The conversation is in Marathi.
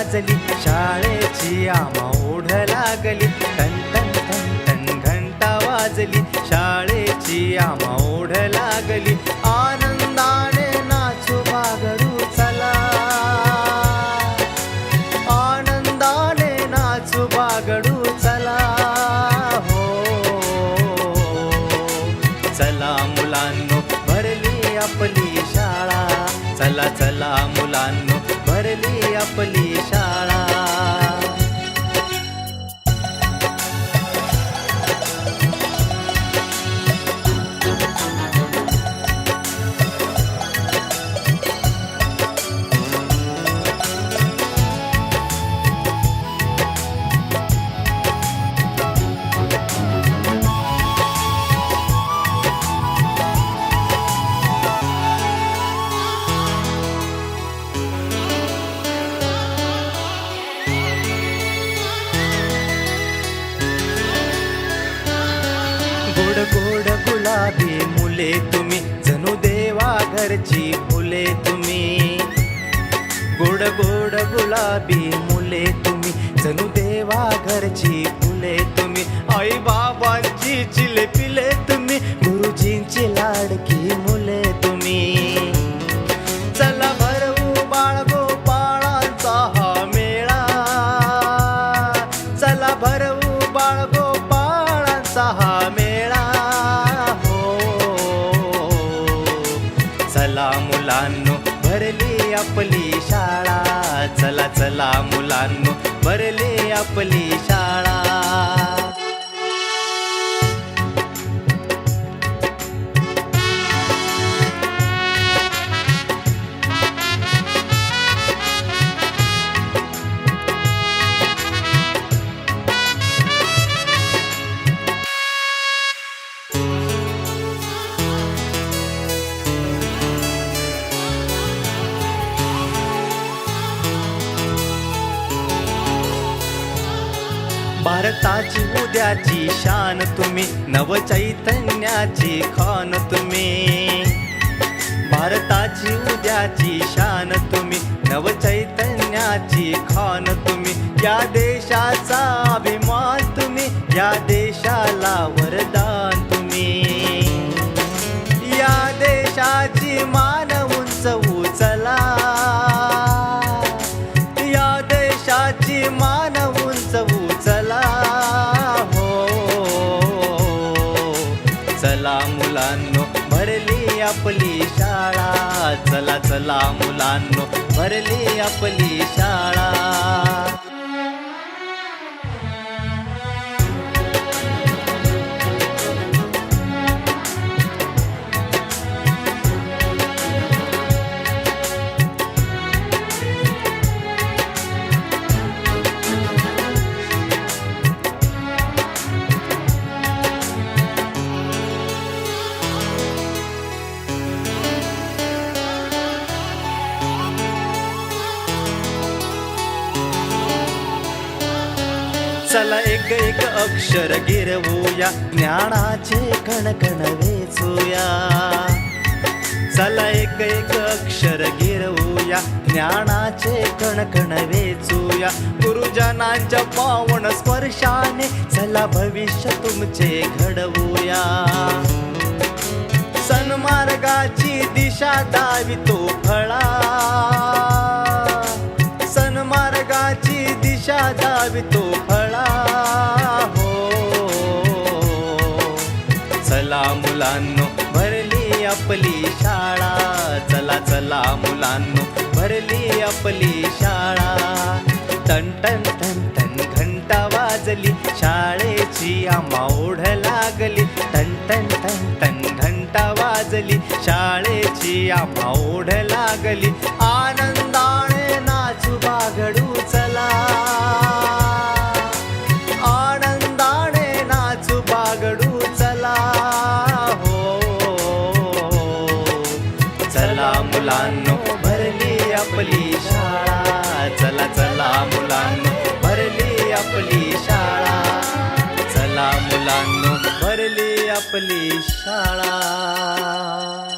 वाजली. शाळेची आमा ओढ लागली. टन टन टन टन घंटा वाजली. शाळेची आमा ओढ लागली. आनंदाने नाचू बागडू चला. आनंदाने नाचू बागडू चला. हो चला मुलांनो भरली आपली शाळा. चला चला मुलांनो आपली शाळा गुलाबी मुले तुम्ही. जणू देवा घरची फुले तुम्ही. आई बाबांची चिले पिले तुम्ही. गुरुजींची लाडकी मुले तुम्ही. चला भरवू बाळ गोपाळांचा हा मेळा. चला भरवू बाळ गोपाळांचा हा मेळा. हो. चला मुलांना भरली आपली शाळा. चला चला मुलांनो भरली आपली शाळा. भारताची उद्याची शान तुम्ही नवचैतन्याची खान तुम्ही. भारताची उद्याची शान तुम्ही नवचैतन्याची खान तुम्ही. या देशाचा अभिमान तुम्ही या देशाला वरदान तुम्ही. या देशाची मान उंच उचला मुलांनो भरली आपली शाळा. चला चला मुलांनो भरली आपली शाळा. चला एक एक अक्षर गिरवूया ज्ञानाचे कणकण वेचूया. चला एक एक अक्षर गिरवूया ज्ञानाचे कणकण वेचूया. गुरुजनांच्या पावन स्पर्शाने चला भविष्य तुमचे घडवूया. सन्मार्गाची दिशा दावी तो फळा. सन्मार्गाची दिशा दावी तो चला मुलांनो भरली आपली शाळा. चला चला मुलांनो भरली आपली शाळा. टन टन टन टन घंटा वाजली. शाळेची आम्हा ओढ लागली. टन टन टन टन घंटा वाजली. शाळेची आम्हा ओढ लागली. आनंद चला चला मुलांनो भरली आपली शाळा. चला मुलांनो भरली आपली शाळा.